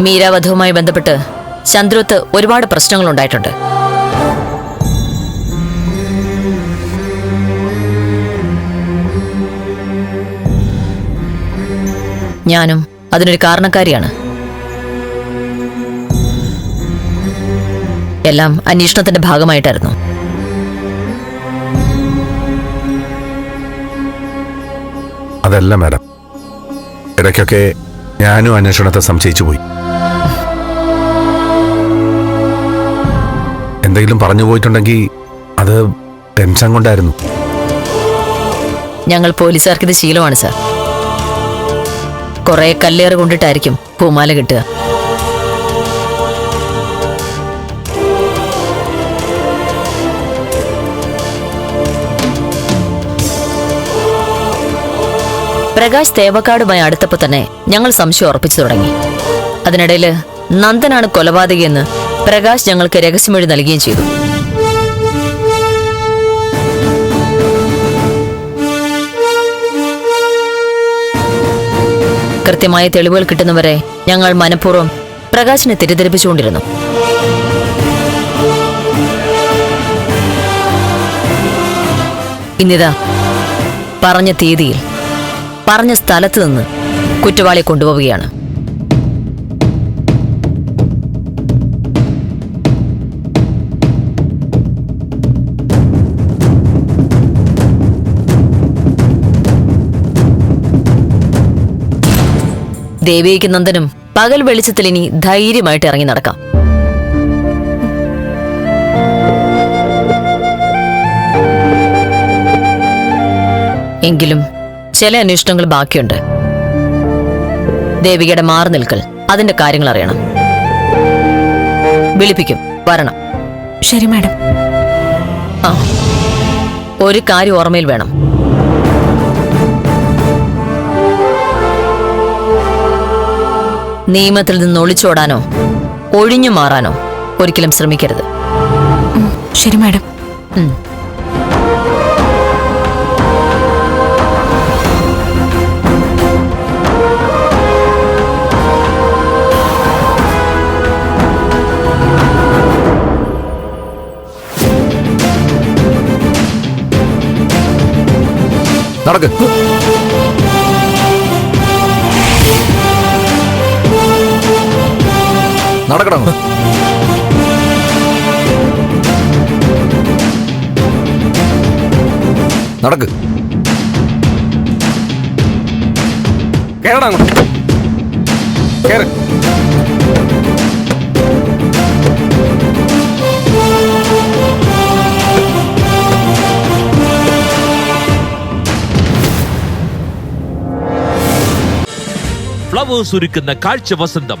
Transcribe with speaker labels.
Speaker 1: മീരാവധവുമായി ബന്ധപ്പെട്ട് ചന്ദ്രത്ത് ഒരുപാട് പ്രശ്നങ്ങൾ ഉണ്ടായിട്ടുണ്ട് ഞാനും അതിനൊരു കാരണക്കാരിയാണ്. എല്ലാം അന്വേഷണത്തിന്റെ ഭാഗമായിട്ടായിരുന്നു.
Speaker 2: അതല്ല മാഡം. ഇടയ്ക്കൊക്കെ ഞാനും അന്വേഷണത്തെ സംശയിച്ചു പോയി. എന്തെങ്കിലും പറഞ്ഞു പോയിട്ടുണ്ടെങ്കിൽ അത് ടെൻഷൻ കൊണ്ടായിരുന്നു.
Speaker 1: ഞങ്ങൾ പോലീസുകാർക്ക് ഇത് ശീലമാണ് സാർ. കുറെ കല്ലേറ് കൊണ്ടിട്ടായിരിക്കും പൂമാല കിട്ടുക. പ്രകാശ് തേവക്കാടുമായി അടുത്തപ്പോൾ തന്നെ ഞങ്ങൾ സംശയം ഉറപ്പിച്ചു തുടങ്ങി. അതിനിടയിൽ നന്ദനാണ് കൊലപാതകിയെന്ന് പ്രകാശ് ഞങ്ങൾക്ക് രഹസ്യമൊഴി നൽകുകയും ചെയ്തു. കൃത്യമായ തെളിവുകൾ കിട്ടുന്നവരെ ഞങ്ങൾ മനഃപൂർവം പ്രകാശിനെ തെറ്റിദ്ധരിപ്പിച്ചുകൊണ്ടിരുന്നു. ഇന്നിതാ പറഞ്ഞ തീയതിയിൽ പറഞ്ഞ സ്ഥലത്ത് നിന്ന് കുറ്റവാളിയെ കൊണ്ടുപോവുകയാണ്. ദേവിക്ക് നന്ദനും പകൽ വെളിച്ചത്തിൽ ഇനി ധൈര്യമായിട്ട് ഇറങ്ങി നടക്കാം. എങ്കിലും ചില അന്വേഷണങ്ങൾ ബാക്കിയുണ്ട്. ദേവികയുടെ മാറി നിൽക്കൽ അതിന്റെ കാര്യങ്ങൾ അറിയണം. വിളിപ്പിക്കും. വരണം.
Speaker 3: ശരി മാഡം.
Speaker 1: ആ. ഒരു കാര്യം ഓർമ്മയിൽ വേണം. നിയമത്തിൽ നിന്ന് ഒളിച്ചോടാനോ ഒഴിഞ്ഞു മാറാനോ ഒരിക്കലും ശ്രമിക്കരുത്.
Speaker 3: ശരി മാഡം.
Speaker 2: നടക്ക്. നടക്കണം നടക്ക്. കേറണം അങ്ങോട്ട് കേറ്.
Speaker 4: ഫ്ലവേഴ്സ് ഒരുക്കുന്ന കാഴ്ച വസന്തം.